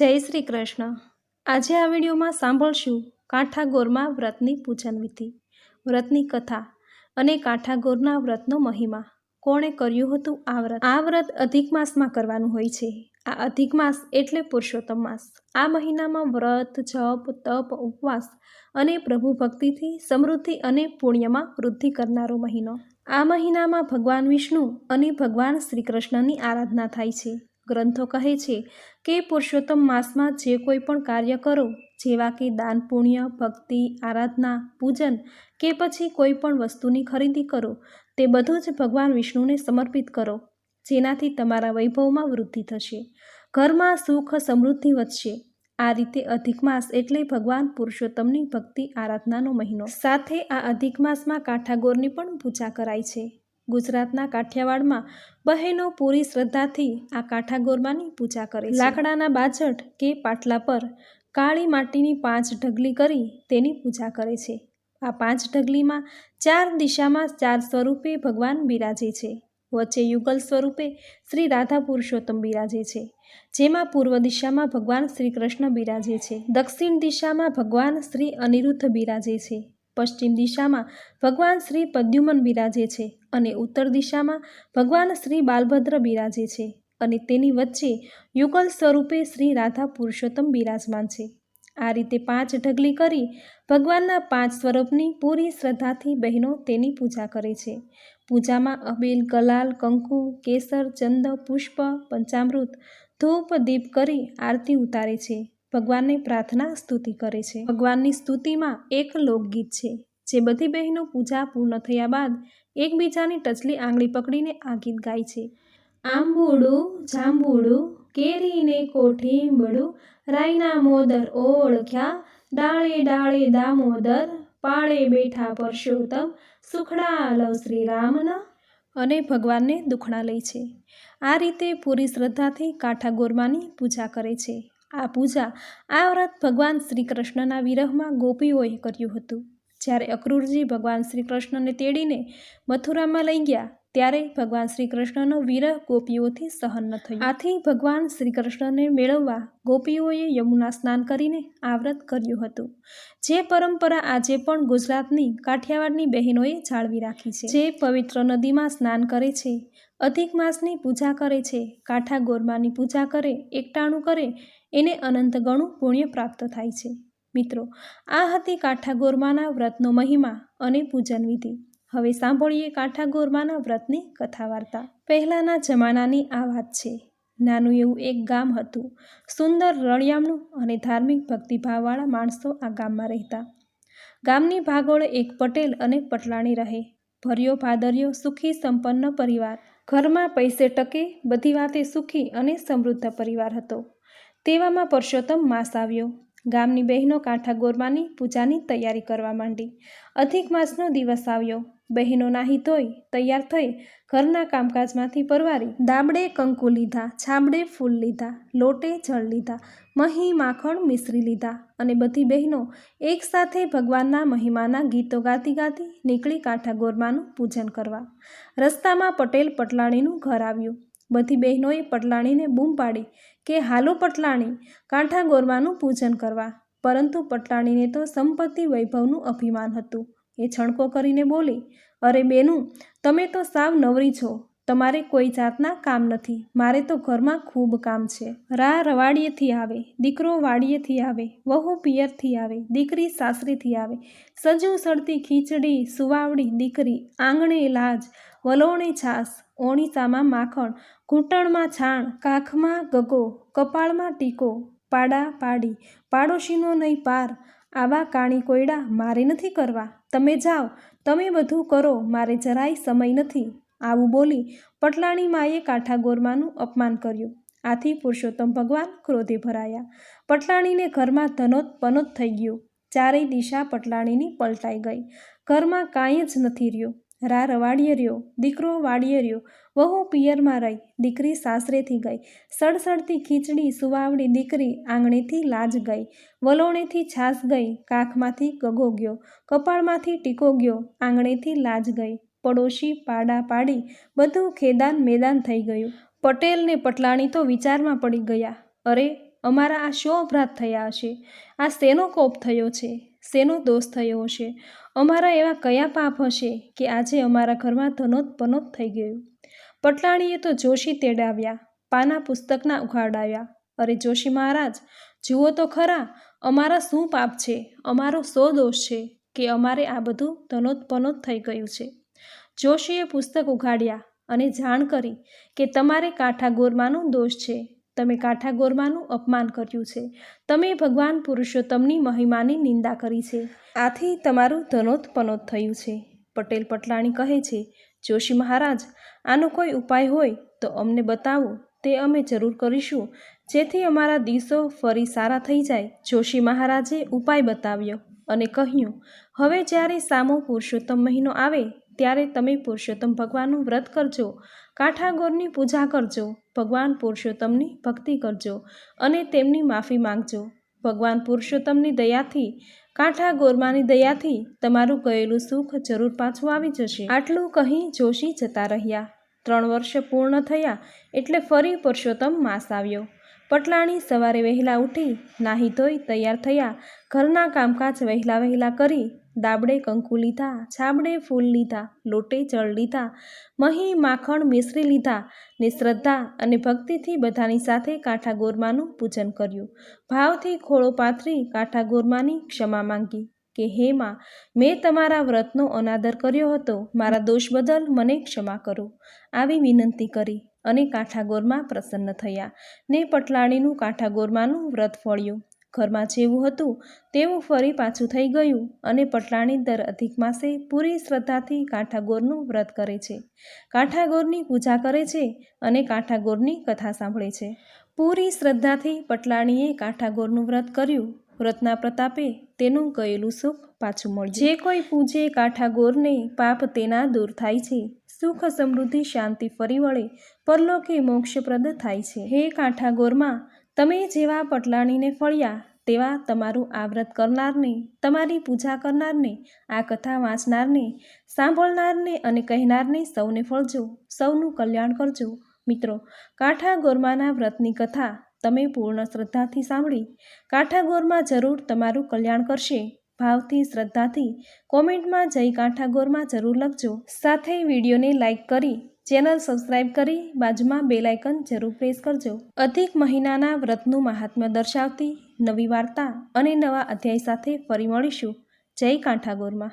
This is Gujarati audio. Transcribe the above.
જય શ્રી કૃષ્ણ. આજે આ વિડીયોમાં સાંભળશું કાંઠાગોરમાં વ્રતની પૂજન વિધિ, વ્રતની કથા અને કાંઠાગોરના વ્રતનો મહિમા. કોણે કર્યું હતું આ વ્રત? આ વ્રત અધિક માસમાં કરવાનું હોય છે. આ અધિક માસ એટલે પુરુષોત્તમ માસ. આ મહિનામાં વ્રત, જપ, તપ, ઉપવાસ અને પ્રભુ ભક્તિથી સમૃદ્ધિ અને પુણ્યમાં વૃદ્ધિ કરનારો મહિનો. આ મહિનામાં ભગવાન વિષ્ણુ અને ભગવાન શ્રી કૃષ્ણની આરાધના થાય છે. ગ્રંથો કહે છે કે પુરુષોત્તમ માસમાં જે કોઈ પણ કાર્ય કરો, જેવા કે દાન, પુણ્ય, ભક્તિ, આરાધના, પૂજન કે પછી કોઈ પણ વસ્તુની ખરીદી કરો, તે બધું જ ભગવાન વિષ્ણુને સમર્પિત કરો, જેનાથી તમારા વૈભવમાં વૃદ્ધિ થશે. ઘરમાં સુખ સમૃદ્ધિ વધશે. આ રીતે અધિક માસ એટલે ભગવાન પુરુષોત્તમની ભક્તિ આરાધનાનો મહિનો. સાથે આ અધિક માસમાં કાંઠાગોરની પણ પૂજા કરાય છે. ગુજરાતના કાઠિયાવાડમાં બહેનો પૂરી શ્રદ્ધાથી આ કાંઠાગોરમાની પૂજા કરે લાકડાના બાજટ કે પાટલા પર કાળી માટીની પાંચ ઢગલી કરી તેની પૂજા કરે છે. આ પાંચ ઢગલીમાં ચાર દિશામાં ચાર સ્વરૂપે ભગવાન બિરાજે છે. વચ્ચે યુગલ સ્વરૂપે શ્રી રાધા પુરુષોત્તમ બિરાજે છે. જેમાં પૂર્વ દિશામાં ભગવાન શ્રી કૃષ્ણ બિરાજે છે. દક્ષિણ દિશામાં ભગવાન શ્રી અનિરુદ્ધ બિરાજે છે. પશ્ચિમ દિશામાં ભગવાન શ્રી પદ્યુમન બિરાજે છે. અને ઉત્તર દિશામાં ભગવાન શ્રી બાલભદ્ર બિરાજે છે અને તેની વચ્ચે યુગલ સ્વરૂપે શ્રી રાધા પુરુષોત્તમ બિરાજમાન છે. આ રીતે પાંચ ઢગલી કરી ભગવાનના પાંચ સ્વરૂપની પૂરી શ્રદ્ધાથી બહેનો તેની પૂજા કરે છે. પૂજામાં અબીલ ગલાલ કંકુ, કેસર, ચંદ, પુષ્પ, પંચામૃત, ધૂપ, દીપ કરી આરતી ઉતારે છે. ભગવાનને પ્રાર્થના, સ્તુતિ કરે છે. ભગવાનની સ્તુતિમાં એક લોકગીત છે, જે બધી બહેનો પૂજા પૂર્ણ થયા બાદ એકબીજાની ટચલી આંગળી પકડીને આ ગીત ગાય છે. આંબુડું જાંબુડું કેરીને કોઠીંબડું રાયના મોદર ઓળખ્યા ડાળે ડાળે દામોદર પાળે બેઠા પરસોત્તમ સુખડા લવ શ્રી રામના અને ભગવાનને દુખણા લે છે. આ રીતે પૂરી શ્રદ્ધાથી કાંઠા ગોરમાની પૂજા કરે છે. આ પૂજા આ વ્રત ભગવાન શ્રી કૃષ્ણના વિરહમાં ગોપીઓએ કર્યું હતું. જ્યારે અક્રૂરજી ભગવાન શ્રી કૃષ્ણને તેડીને મથુરામાં લઈ ગયા, ત્યારે ભગવાન શ્રી કૃષ્ણનો વિરહ ગોપીઓથી સહન ન થયું. આથી ભગવાન શ્રી કૃષ્ણને મેળવવા ગોપીઓએ યમુના સ્નાન કરીને આવ્રત કર્યું હતું. જે પરંપરા આજે પણ ગુજરાતની કાઠિયાવાડની બહેનોએ જાળવી રાખી છે. જે પવિત્ર નદીમાં સ્નાન કરે છે, અધિક માસની પૂજા કરે છે, કાંઠા ગોરમાની પૂજા કરે, એકટાણું કરે, એને અનંત ગણું પુણ્ય પ્રાપ્ત થાય છે. મિત્રો, આ હતી કાંઠા ગોરમાના વ્રતનો મહિમા અને પૂજન વિધિ. હવે સાંભળીએ કાંઠા ગોરમાના વ્રતની કથા વાર્તા પહેલાંના જમાનાની આ વાત છે. નાનું એવું એક ગામ હતું. સુંદર રળિયામણું અને ધાર્મિક ભક્તિભાવવાળા માણસો આ ગામમાં રહેતા. ગામની ભાગોળે એક પટેલ અને પટલાણી રહે. ભર્યો ભાદર્યો સુખી સંપન્ન પરિવાર. ઘરમાં પૈસે ટકે બધી વાતે સુખી અને સમૃદ્ધ પરિવાર હતો. તેવામાં પરસોત્તમ માસ આવ્યો. ગામની બહેનો કાંઠા ગોરમાની પૂજાની તૈયારી કરવા માંડી. અધિક માસનો દિવસ આવ્યો. બહેનો નાહી ધોઈ, તૈયાર થઈ ઘરના કામકાજમાંથી પરવારી દાબડે કંકુ લીધા, છાબડે ફૂલ લીધા, લોટે જળ લીધા, મહી માખણ મિશ્રી લીધા અને બધી બહેનો એકસાથે ભગવાનના મહિમાના ગીતો ગાતી ગાતી નીકળી કાંઠા ગોરમાનું પૂજન કરવા. રસ્તામાં પટેલ પટલાણીનું ઘર આવ્યું. બધી બહેનોએ પટલાણીને બૂમ પાડી કે, હાલો પટલાણી, કાંઠા ગોરવાનું પૂજન કરવા. પરંતુ પટલાણીને તો સંપત્તિ વૈભવનું અભિમાન હતું. એ છણકો કરીને બોલી, અરે બેનું, તમે તો સાવ નવરી છો. તમારે કોઈ જાતના કામ નથી. મારે તો ઘરમાં ખૂબ કામ છે. રા રવાડીએથી આવે, દીકરો વાડીએથી આવે, વહુ પિયરથી આવે, દીકરી સાસરીથી આવે. સજુ સડતી ખીચડી, સુવાવડી દીકરી, આંગણે લાજ, વલોણે છાસ, ઓણીસામાં માખણ, ઘૂંટણમાં છાણ, કાખમાં ગગો, કપાળમાં ટીકો, પાડા પાડી, પાડોશીનો નહીં પાર, આવા કાણી કોયડા મારે નથી કરવા. તમે જાઓ, તમે બધું કરો, મારે જરાય સમય નથી. આવું બોલી પટલાણી માએ કાંઠા ગોરમાનું અપમાન કર્યું. આથી પુરુષોત્તમ ભગવાન ક્રોધે ભરાયા. પટલાણીને ઘરમાં ધનોત પનોત થઈ ગયું. ચારેય દિશા પટલાણીની પલટાઈ ગઈ. ઘરમાં કાંઈ જ નથી રહ્યું. રા રવાડીએ રહ્યો, દીકરો વાડીએ રહ્યો. વહુ પિયરમાં રહી, દીકરી સાસરેથી ગઈ. સડસડતી ખીચડી સુવાવડી દીકરી આંગણેથી લાજ ગઈ. વલોણેથી છાસ ગઈ, કાખમાંથી ગગો ગયો. કપાળમાંથી ટીકો ગયો, આંગણેથી લાજ ગઈ. પડોશી પાડા પાડી બધું ખેદાન મેદાન થઈ ગયું. પટેલ ને પટલાણી તો વિચારમાં પડી ગયા. અરે, અમારા આ શો અપરાધ થયા હશે? આ શેનો કોપ થયો છે? શેનો દોષ થયો હશે? અમારા એવા કયા પાપ હશે કે આજે અમારા ઘરમાં ધનોત પનોત થઈ ગયું? પટલાણીએ તો જોશી તેડાવ્યા, પાના પુસ્તકના ઉઘાડાવ્યા. અરે જોશી મહારાજ, જુઓ તો ખરા, અમારા શું પાપ છે? અમારો શો દોષ છે કે અમારે આ બધું ધનોત પનોત થઈ ગયું છે? જોશીએ પુસ્તક ઉઘાડ્યા અને જાણ કરી કે તમારે કાંઠા ગોરમાનો દોષ છે. તમે કાંઠા ગોરમાનું અપમાન કર્યું છે. તમે ભગવાન પુરુષોત્તમની મહિમાની નિંદા કરી છે. આથી તમારું ધનોત્પનોત થયું છે. પટેલ પટલાણી કહે છે, જોશી મહારાજ, આનો કોઈ ઉપાય હોય તો અમને બતાવો. તે અમે જરૂર કરીશું. જેથી અમારા દિવસો ફરી સારા થઈ જાય. જોશી મહારાજે ઉપાય બતાવ્યો અને કહ્યું, હવે જ્યારે સામો પુરુષોત્તમ મહિનો આવે ત્યારે તમે પુરુષોત્તમ ભગવાનનું વ્રત કરજો. કાઠાગોરની પૂજા કરજો. ભગવાન પુરુષોત્તમની ભક્તિ કરજો અને તેમની માફી માંગજો. ભગવાન પુરુષોત્તમની દયાથી, કાંઠાગોરમાંની દયાથી તમારું ગયેલું સુખ જરૂર પાછું આવી જશે. આટલું કહી જોશી જતા રહ્યા. ત્રણ વર્ષ પૂર્ણ થયા એટલે ફરી પુરુષોત્તમ માસ આવ્યો. પટલાણી સવારે વહેલા ઉઠી નાહી ધોઈ તૈયાર થયા. ઘરના કામકાજ વહેલા વહેલા કરી દાબડે કંકુ લીધા, છાબડે ફૂલ લીધા, લોટે જળ લીધા, મહી માખણ મિશ્રી લીધા ને શ્રદ્ધા અને ભક્તિથી બધાની સાથે કાંઠા ગોરમાનું પૂજન કર્યું. ભાવથી ખોળો પાથરી કાંઠા ગોરમાની ક્ષમા માંગી કે, હે માં, મેં તમારા વ્રતનો અનાદર કર્યો હતો, મારા દોષ બદલ મને ક્ષમા કરો. આવી વિનંતી કરી અને કાંઠા ગોરમા પ્રસન્ન થયા. ને પટલાણીનું કાંઠા ગોરમાનું વ્રત ફળ્યું. ઘરમાં જેવું હતું, તેવું ફરી પાછું થઈ ગયું અને પટલાણી દર અધિક માસે પૂરી શ્રદ્ધાથી કાંઠાગોરનું વ્રત કરે છે. કાંઠાગોરની પૂજા કરે છે અને કાંઠાગોરની કથા સાંભળે છે. પૂરી શ્રદ્ધાથી પટલાણીએ કાંઠાગોરનું વ્રત કર્યું. વ્રતના પ્રતાપે તેનું ગયેલું સુખ પાછું મળ્યું. જે કોઈ પૂજે કાંઠાગોરને પાપ તેના દૂર થાય છે. સુખ સમૃદ્ધિ શાંતિ ફરી વળે, પરલોકે મોક્ષપ્રદ થાય છે. હે કાંઠાગોરમાં તમે જેવા પટલાણીને ફળ્યા, તેવા તમારું આ વ્રત કરનારને, તમારી પૂજા કરનારને, આ કથા વાંચનારને, સાંભળનારને અને કહેનારને સૌને ફળજો, સૌનું કલ્યાણ કરજો. મિત્રો કાંઠા ગોરમાના વ્રતની કથા તમે પૂર્ણ શ્રદ્ધાથી સાંભળી. કાંઠા ગોરમાં જરૂર તમારું કલ્યાણ કરશે. ભાવથી, શ્રદ્ધાથી કોમેન્ટમાં જય કાંઠા ગોરમાં જરૂર લખજો. સાથે વિડીયોને લાઇક કરી ચેનલ સબસ્ક્રાઇબ કરી બાજુમાં બેલ આઇકન જરૂર પ્રેસ કરજો. અધિક મહિનાના વ્રતનું મહાત્મ્ય દર્શાવતી નવી વાર્તા અને નવા અધ્યાય સાથે ફરી મળીશું. જય કાંઠાગોરમાં.